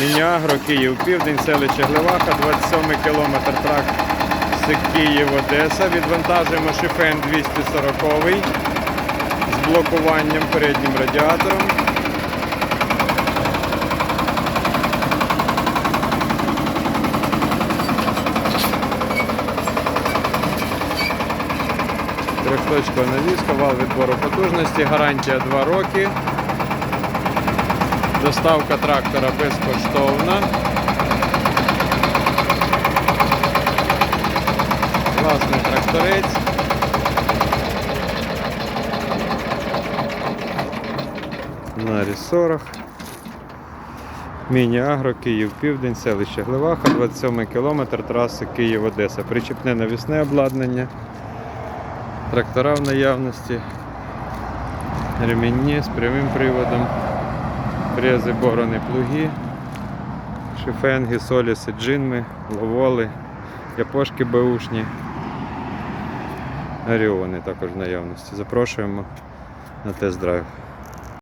Мініагро, Київ, Південь, селище Глеваха, 27 кілометр трак з Київ, Одеса. Відвантажуємо шифен 240 з блокуванням переднім радіатором. Трьохточкова навіска, вал відбору потужності, гарантія 2 роки. Доставка трактора безкоштовна. Власний тракторець. На рісорах. Міні-агро, Київ Південь, селище Глеваха, 27 кілометр траси Київ-Одеса. Причіпне навісне обладнання. Трактора в наявності. Ремінні з прямим приводом. Фрези, борони, плуги, шифенги, соліси, джинми, ловоли, япошки беушні, оріони також в наявності. Запрошуємо на тест-драйв.